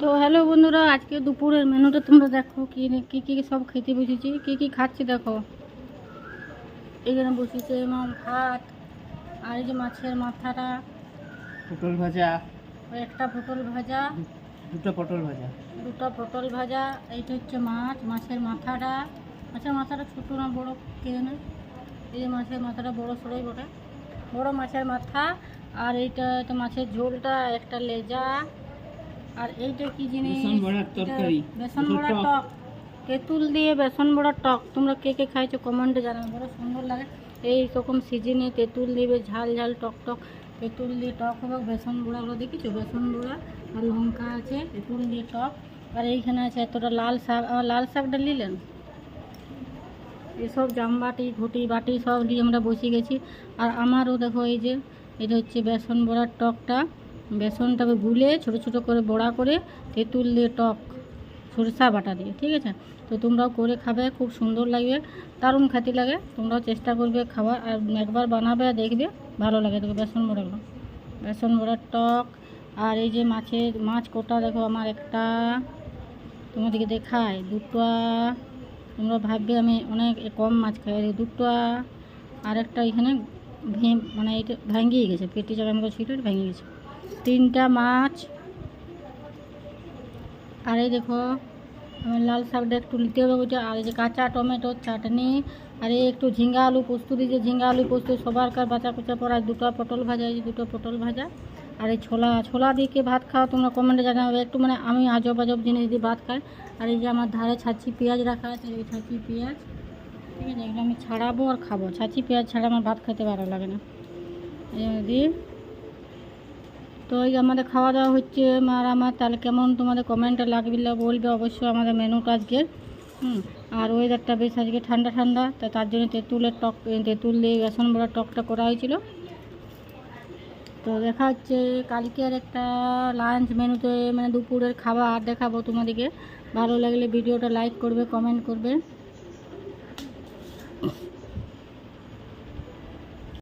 তো হ্যালো বন্ধুরা আজকে দুপুরের মেনুটা তোমরা দেখো কি কি কি সব খেতে বসেছি কি কি খাচ্ছি দেখো। এখানে বসেছে আমার ভাত আর এই যে মাছের মাথাটা। পটল ভাজা। একটা পটল ভাজা। দুটো পটল ভাজা। দুটো পটল ভাজা এইটা হচ্ছে মাছ মাছের মাথাটা। মাছের মাথাটা ছোটো না বড় কে জানে? এই যে মাছের মাথাটা বড় সড়োই বটে। বড় মাছের মাথা আর এইটা তো মাছের ঝোলটা একটা লেজা। আর এইটা কি জিনিস? বেসন বড়ার তরকারি। বেসন বড়ার টক। তেঁতুল দিয়ে বেসন বড়ার টক। তোমরা কে কে খাইছো কমেন্টে জানাবে বড় সুন্দর লাগে। এই রকম সিজনে তেঁতুল দিবে ঝাল ঝাল টক টক। তেঁতুল দিয়ে টক হবে বেসন বড়াগুলো দেখেছ? বেসন বড়া আর লঙ্কা আছে তেঁতুল দিয়ে টক। আর এইখানে আছে এতটা লাল শাক। আবার লাল শাকটা নিলেন? এসব জামবাটি ঘুটি বাটি সব নিয়ে আমরা বসে গেছি। আর আমারও দেখো এই যে এটা হচ্ছে বেসন বড়ার টকটা। বেসনটাকে গুলে ছোট ছোট করে বড়া করে তেঁতুল দিয়ে, টক, সরষা বাটা দিয়ে, ঠিক আছে? তো তোমরাও করে খাবে, খুব সুন্দর লাগবে, দারুণ খাতি লাগে। তোমরাও চেষ্টা করবে খাওয়ার আর একবার বানাবে দেখবে ভালো লাগে দেখো বেসন বড়াগুলো বেসন বড়ার টক, আর এই যে মাছের, মাছ কোটা দেখো আমার একটা। তোমাদেরকে দেখায় দুটো। তোমরা ভাববে আমি অনেক কম মাছ খাই, এই দুটো। আর একটা এখানে মানে এটা ভেঙেই গেছে, পেটি জায়গার মতো ছিল ভেঙে গেছে। তিনটা মাছ। আর এই দেখো, আমি লাল শাকটা একটু নিতে হবে ওইটা আর এই যে কাঁচা টমেটো, চাটনি, আর এই একটু ঝিঙ্গা আলু পোস্ত দিয়েছে ঝিঙ্গা আলু পোস্ত সবার কার বাঁচা কুচা পড়া, দুটো পটল ভাজা, এই যে দুটো পটল ভাজা। আর এই ছোলা ছোলা দিয়ে ভাত খাও তোমরা কমেন্টে জানাবে। একটু মানে আমি আজব আজব জিনিস দিয়ে ভাত খাই। আর এই যে আমার ধারে ছাঁচি পেঁয়াজ রাখা আছে, এই ছাঁচি পেঁয়াজ। ঠিক আছে, এগুলো আমি ছাড়াবো আর খাব। ছাঁচি পেঁয়াজ ছাড়া আমার ভাত খেতে ভালো লাগে না। এই দিয়ে তো যে আমাদের খাওয়া দাওয়া হচ্ছে আর আমার, তাহলে কেমন তোমাদের কমেন্টে লাগবে বলবে অবশ্যই আমাদের মেনুটা আজকে। আর ওয়েদারটা বেশ আজকে ঠান্ডা ঠান্ডা, তা তার জন্য তেঁতুলের টক তেঁতুল দিয়ে বেসন বড়ার টকটা করা হয়েছিল। তো দেখা হচ্ছে কালকে আর একটা লাঞ্চ মেনুতে মানে দুপুরের খাবার দেখাবো তোমাদেরকে। ভালো লাগলে ভিডিওটা লাইক করবে কমেন্ট করবে।